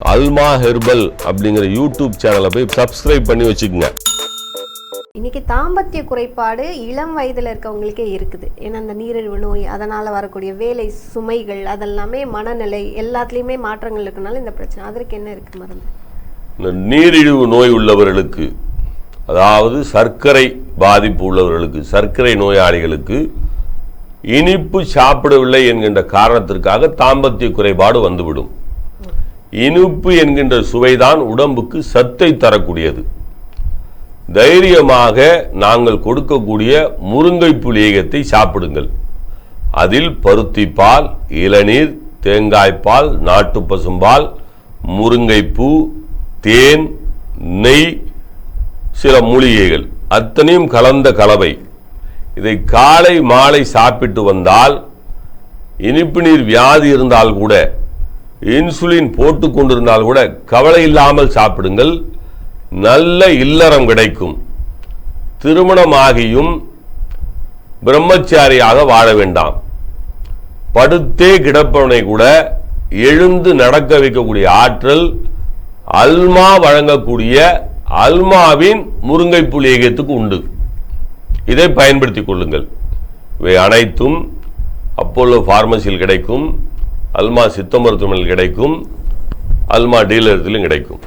அல்மா herbal அப்படிங்கிற YouTube சேனலை போய் சப்ஸ்கிரைப் பண்ணி வச்சுக்கோங்க. இன்னைக்கு தாம்பத்திய குறைபாடு இளம் வயதில் இருக்கவங்களுக்கே இருக்குது. ஏன்னா அந்த நீரிழிவு நோய் அதனால் வரக்கூடிய வேலை சுமைகள் அதெல்லாமே மனநிலை எல்லாத்துலேயுமே மாற்றங்கள் இருக்கனால இந்த பிரச்சனை. அதற்கு என்ன இருக்குது மருந்து? இந்த நீரிழிவு நோய் உள்ளவர்களுக்கு அதாவது சர்க்கரை பாதிப்பு உள்ளவர்களுக்கு சர்க்கரை நோயாளிகளுக்கு இனிப்பு சாப்பிடவில்லை என்கின்ற காரணத்திற்காக தாம்பத்திய குறைபாடு வந்துவிடும். இனிப்பு என்கின்ற சுவைதான் உடம்புக்கு சத்தை தரக்கூடியது. தைரியமாக நாங்கள் கொடுக்கக்கூடிய முருங்கை புளியகத்தை சாப்பிடுங்கள். அதில் பருத்திப்பால் இளநீர் தேங்காய்ப்பால் நாட்டு பசும்பால் முருங்கைப்பூ தேன் நெய் சில மூலிகைகள். அத்தனையும் கலந்த கலவை. இதை காலை மாலை சாப்பிட்டு வந்தால் இனிப்பு நீர் வியாதி இருந்தால் கூட இன்சுலின் போட்டு கொண்டிருந்தால் கூட கவலை இல்லாமல் சாப்பிடுங்கள். நல்ல இல்லறம் கிடைக்கும். திருமணமாகியும் பிரம்மச்சாரியாக வாழ வேண்டாம். படுத்தே கிடப்பவனை கூட எழுந்து நடக்க வைக்கக்கூடிய ஆற்றல் அல்மா வழங்கக்கூடிய அல்மாவின் முருங்கை புலியகத்துக்கு உண்டு. இதை பயன்படுத்திக் கொள்ளுங்கள். இவை அனைத்தும் அப்போலோ ஃபார்மசியில் கிடைக்கும். அல்மா சித்த மருத்துவமனையில் கிடைக்கும் அல்மா டீலரத்திலும் கிடைக்கும்.